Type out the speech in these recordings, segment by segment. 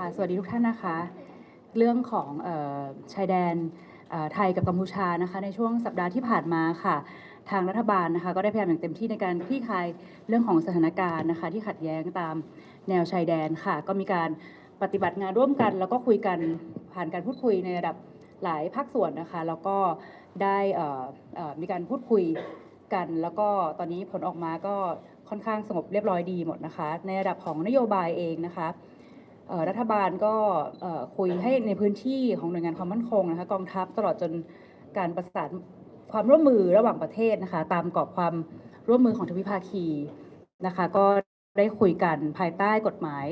ค่ะ สวัสดีทุกท่านนะคะ เรื่องของออชายแดนไทยกับกัมพูชานะคะ ในช่วงสัปดาห์ที่ผ่านมาค่ะ ทางรัฐบาลนะคะ ก็ได้พยายามอย่างเต็มที่ในการคลี่คลายเรื่องของสถานการณ์นะคะ ที่ขัดแย้งตามแนวชายแดนค่ะ ก็มีการปฏิบัติงานร่วมกัน แล้วก็คุยกันผ่านการพูดคุยในระดับหลายภาคส่วนนะคะ แล้วก็ได้มีการพูดคุยกัน แล้วก็ตอนนี้ผลออกมาก็ค่อนข้างสงบเรียบร้อยดีหมดนะคะ ในระดับของนโยบายเองนะคะ รัฐบาลก็คุยให้ในพื้นที่ของหน่วยงานความมั่นคงนะคะกองทัพตลอดจนการประสานความร่วมมือระหว่างประเทศนะคะ ตามกรอบความร่วมมือของทวิภาคีนะคะ ก็ได้คุยกันภายใต้กฎหมาย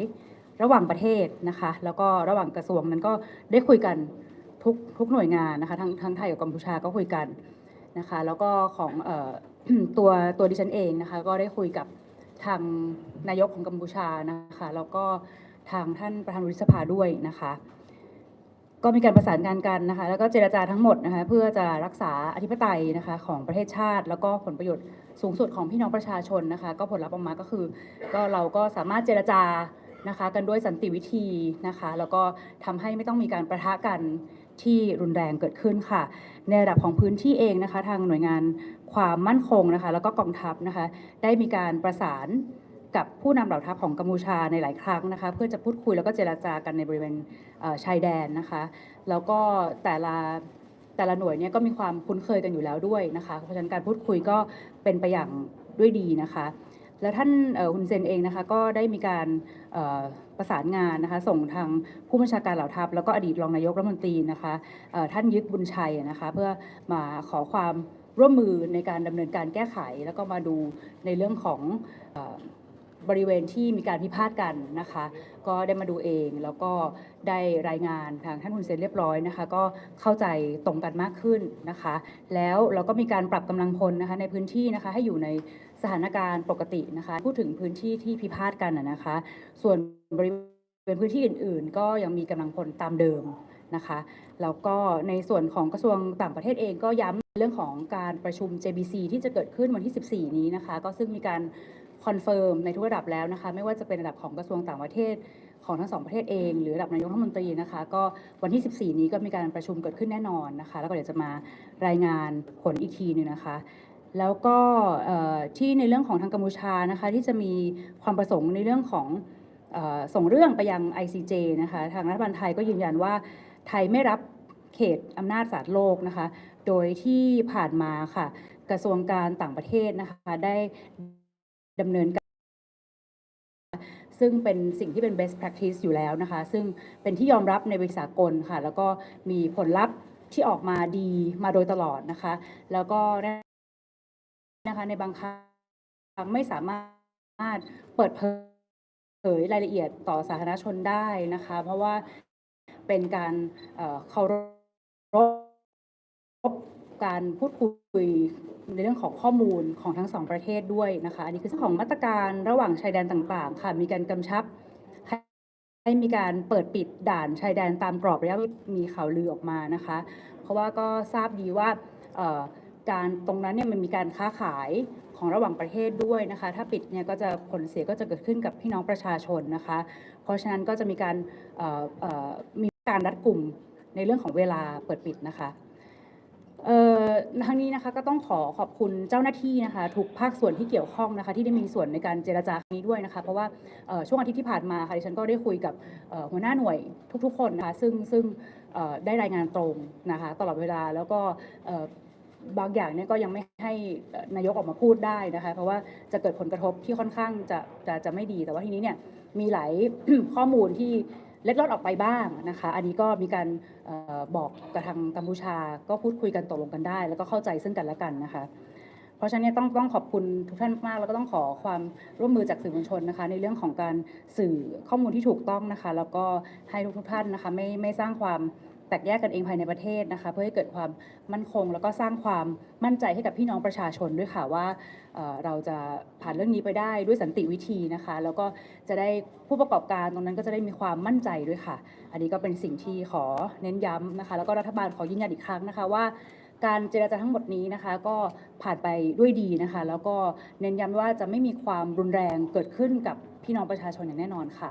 ระหว่างประเทศนะคะ แล้วก็ระหว่างกระทรวงนั้นก็ได้คุยกันทุกทุกหน่วยงานนะคะทั้งทั้งไทยกับกัมพูชาก็คุยกันนะคะ แล้วก็ของออตัวตัวดิฉันเองนะคะ ก็ได้คุยกับทางนายกของกัมพูชานะคะ แล้วก็ ทางท่านประธานวุฒิสภาด้วยนะคะ ก็มีการประสานงานกันนะคะ แล้วก็เจรจาทั้งหมดนะคะเพื่อจะรักษาอธิปไตยนะคะของประเทศชาติ แล้วก็ผลประโยชน์สูงสุดของพี่น้องประชาชนนะคะ ก็ผลลัพธ์ออกมาก็คือ ก็เราก็สามารถเจรจานะคะ กันด้วยสันติวิธีนะคะ แล้วก็ทำให้ไม่ต้องมีการประทะกันที่รุนแรงเกิดขึ้นค่ะ ในระดับของพื้นที่เองนะคะ ทางหน่วยงานความมั่นคงนะคะ แล้วก็กองทัพนะคะ ได้มีการประสาน กับผู้นำเหล่าทัพของกัมพูชาในหลายครั้งนะคะ เพื่อจะพูดคุยแล้วก็เจรจากันในบริเวณชายแดนนะคะ แล้วก็แต่ละแต่ละหน่วยเนี่ยก็มีความคุ้นเคยกันอยู่แล้วด้วยนะคะ เพราะฉะนั้นการพูดคุยก็เป็นไปอย่างด้วยดีนะคะ แล้วท่านเอ่อฮุนเซนเองนะคะก็ได้มีการประสานงานนะคะ ส่งทางผู้บัญชาการเหล่าทัพแล้วก็อดีตรองนายกรัฐมนตรีนะคะท่านยึกบุญชัยนะคะเพื่อมาขอความร่วมมือในการดำเนินการแก้ไข แล้วก็มาดูในเรื่องของ บริเวณที่มีการพิพาทกันนะคะ ก็ได้มาดูเองแล้วก็ได้รายงานทางท่านฮุนเซนเรียบร้อยนะคะ ก็เข้าใจตรงกันมากขึ้นนะคะ แล้วเราก็มีการปรับกำลังพลนะคะในพื้นที่นะคะให้อยู่ในสถานการณ์ปกตินะคะ พูดถึงพื้นที่ที่พิพาทกันนะนะคะ ส่วนบริเวณพื้นที่อื่น ๆ ก็ยังมีกำลังพลตามเดิมนะคะแล้วก็ในส่วนของกระทรวงต่างประเทศเองก็ย้ำเรื่องของการประชุม JBC ที่จะเกิดขึ้นวันที่ 14 นี้นะคะ ก็ซึ่งมีการ คอนเฟิร์มในทุกระดับแล้วนะคะ ไม่ว่าจะเป็นระดับของกระทรวงต่างประเทศของทั้งสองประเทศเอง หรือระดับนายกรัฐมนตรีนะคะ ก็วันที่ 14 นี้ก็มีการประชุมเกิดขึ้นแน่นอนนะคะ แล้วก็เดี๋ยวจะมารายงานผลอีกทีหนึงนะคะแล้วก็ที่ในเรื่องของทางกัมพูชานะคะที่จะมีความประสงค์ในเรื่องของส่งเรื่องไปยัง ICJ นะคะทางรัฐบาลไทยก็ยืนยันว่าไทยไม่รับเขตอำนาจศาลโลกนะคะ โดยที่ผ่านมาค่ะ กระทรวงการต่างประเทศนะคะได้ ดำเนินการซึ่งเป็นสิ่งที่เป็น best practice อยู่แล้วนะคะ ซึ่งเป็นที่ยอมรับในบริสากลค่ะ แล้วก็มีผลลัพธ์ที่ออกมาดีมาโดยตลอดนะคะ แล้วก็นะคะในบางครั้งไม่สามารถเปิดเผยรายละเอียดต่อสาธารณชนได้นะคะ เพราะว่าเป็นการเคารพการพูดคุย ในเรื่องของข้อมูลของทั้งสองประเทศด้วยนะคะอันนี้คือเรื่องของมาตรการระหว่างชายแดนต่างๆ ค่ะมีการกำชับให้มีการเปิดปิดด่านชายแดนตามกรอบระยะเวลามีข่าวลือออกมานะคะ เพราะว่าก็ทราบดีว่าการตรงนั้นเนี่ยมันมีการค้าขายของระหว่างประเทศด้วยนะคะ ถ้าปิดเนี่ยก็จะผลเสียก็จะเกิดขึ้นกับพี่น้องประชาชนนะคะ เพราะฉะนั้นก็จะมีการมีการรัดกลุ่มในเรื่องของเวลาเปิดปิดนะคะ เอ่อทั้งนี้นะคะก็ต้องขอขอบคุณเจ้าหน้าที่นะคะทุกภาคส่วนที่เกี่ยวข้องนะคะที่ได้มีส่วนในการเจรจาครั้งนี้ด้วยนะคะ เพราะว่าช่วงอาทิตย์ที่ผ่านมาค่ะดิฉันก็ได้คุยกับหัวหน้าหน่วยทุกๆ คนนะคะซึ่งซึ่งได้รายงานตรงนะคะตลอดเวลาแล้วก็บางอย่างเนี่ยก็ยังไม่ให้นายกออกมาพูดได้นะคะเพราะว่าจะเกิดผลกระทบที่ค่อนข้างจะจะจะไม่ดีแต่ว่าทีนี้เนี่ยมีหลายข้อมูลที่ เล็ดลอดออกไปบ้างนะคะ อันนี้ก็มีการออบอกกับทางกัมพูชา ก็พูดคุยกันตกลงกันได้ แล้วก็เข้าใจซึ่งกันและกันนะคะ เพราะฉะนั้นต้องต้องขอบคุณทุกท่านมากแล้วก็ต้องขอความร่วมมือจากสื่อมวลชนนะคะ ในเรื่องของการสื่อข้อมูลที่ถูกต้องนะคะ แล้วก็ให้ทุกทุกท่านนะคะไม่ไม่สร้างความ แตกแยกกันเองภายในประเทศนะคะ เพื่อให้เกิดความมั่นคง แล้วก็สร้างความมั่นใจให้กับพี่น้องประชาชนด้วยค่ะว่าเเราจะผ่านเรื่องนี้ไปได้ด้วยสันติวิธีนะคะ แล้วก็จะได้ผู้ประกอบการตรงนั้นก็จะได้มีความมั่นใจด้วยค่ะ อันนี้ก็เป็นสิ่งที่ขอเน้นย้ำนะคะ แล้วก็รัฐบาลขอยืนยันอีกครั้งนะคะว่าการเจรจาทั้งหมดนี้นะคะ ก็ผ่านไปด้วยดีนะคะ แล้วก็เน้นย้ำว่าจะไม่มีความรุนแรงเกิดขึ้นกับพี่น้องประชาชนอย่างแน่นอนค่ะ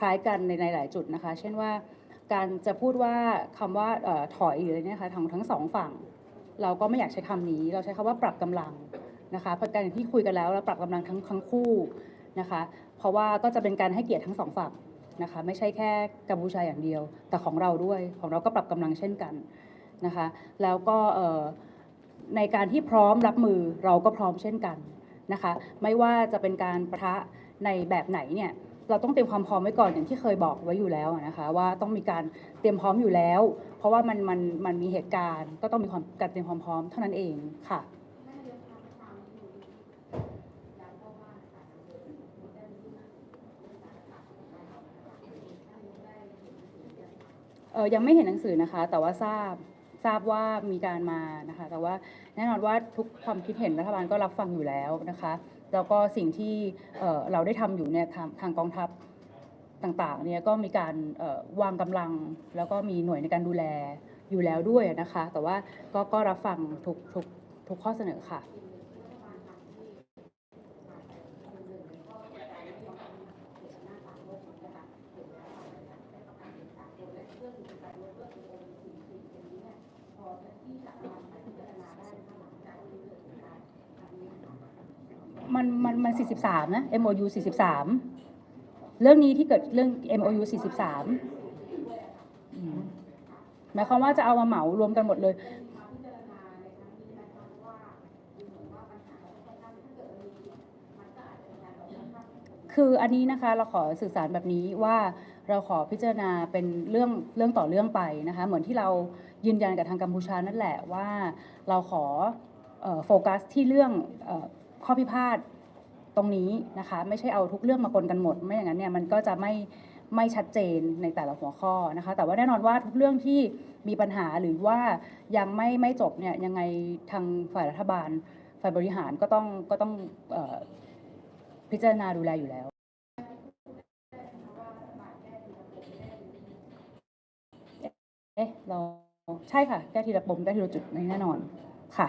คล้ายกันในหลายจุดนะคะ เช่นว่าการจะพูดว่าคำว่าออถอยหรืออะไรเนี่ยนะคะทั้งทั้งสองฝั่ง เราก็ไม่อยากใช้คำนี้ เราใช้คำว่าปรับกำลังนะคะเพราะการที่คุยกันแล้วเราปรับกำลังทั้งทั้งคู่นะคะ เพราะว่าก็จะเป็นการให้เกียรติทั้งสองฝั่งนะคะ ไม่ใช่แค่กัมพูชาอย่างเดียว แต่ของเราด้วยของเราก็ปรับกำลังเช่นกันนะคะ แล้วก็ในการที่พร้อมรับมือเราก็พร้อมเช่นกันนะคะ ไม่ว่าจะเป็นการประทะในแบบไหนเนี่ย เราต้องเตรียมความพร้อมไว้ก่อนอย่างที่เคยบอกไว้อยู่แล้วนะคะว่าต้องมีการเตรียมพร้อมอยู่แล้ว เพราะว่ามันมันมันมีเหตุการณ์ ก็ต้องมีความการเตรียมความพร้อมเท่านั้นเองค่ะเออยังไม่เห็นหนังสือนะคะ แต่ว่าทราบทราบว่ามีการมานะคะ แต่ว่าแน่นอนว่าทุกความคิดเห็นรัฐบาลก็รับฟังอยู่แล้วนะคะ แล้วก็สิ่งที่เเราได้ทำอยู่เนี่ยทางทางกองทัพต่างๆเนี่ยก็มีการวางกำลัง แล้วก็มีหน่วยในการดูแลอยู่แล้วด้วยนะคะ แต่ว่าก็ก็รับฟังทุกทุกทุกข้อเสนอค่ะ มันมันมัน43 นะ MOU 43 เรื่องนี้ที่เกิดเรื่อง MOU 43อืมหมายความว่าจะเอามาเหมารวมกันหมดเลย คืออันนี้นะคะเราขอสื่อสารแบบนี้ว่าเราขอพิจารณาเป็นเรื่องเรื่องต่อเรื่องไปนะคะเหมือนที่เรายืนยันกับทางกัมพูชานั่นแหละว่าเราขอโฟกัสที่เรื่อง ข้อพิพาทตรงนี้นะคะ ไม่ใช่เอาทุกเรื่องมาปนกันหมด ไม่อย่างนั้นเนี่ยมันก็จะไม่ไม่ชัดเจนในแต่ละหัวข้อนะคะ แต่ว่าแน่นอนว่าทุกเรื่องที่มีปัญหาหรือว่ายังไม่ไม่จบเนี่ยยังไงทางฝ่ายรัฐบาล ฝ่ายบริหารก็ต้องก็ต้องออพิจารณาดูแลอยู่แล้ว เอ๊ะเราใช่ค่ะแก้ทีละปมแก้ทีละจุดในแน่นอนค่ะ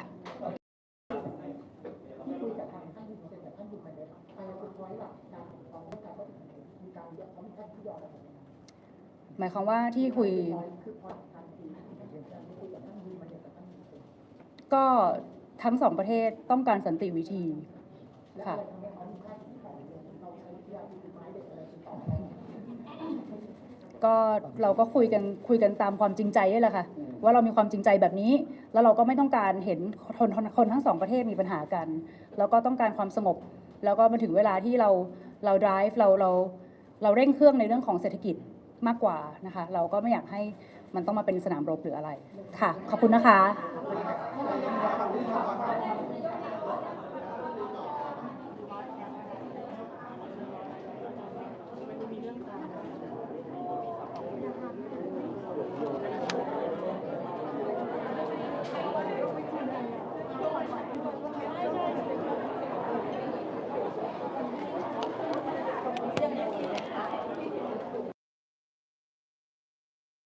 หมายความว่าที่คุย ก็ทั้งสองประเทศต้องการสันติวิธีค่ะ ก็เราก็คุยกันคุยกันตามความจริงใจนี่แหละค่ะ ว่าเรามีความจริงใจแบบนี้ แล้วเราก็ไม่ต้องการเห็นคนคนคนทั้งสองประเทศมีปัญหากัน แล้วก็ต้องการความสงบ แล้วก็มาถึงเวลาที่เราเรา drive เราเราเราเร่งเครื่องในเรื่องของเศรษฐกิจ มากกว่านะคะ เราก็ไม่อยากให้มันต้องมาเป็นสนามรบหรืออะไรค่ะ ขอบคุณนะคะ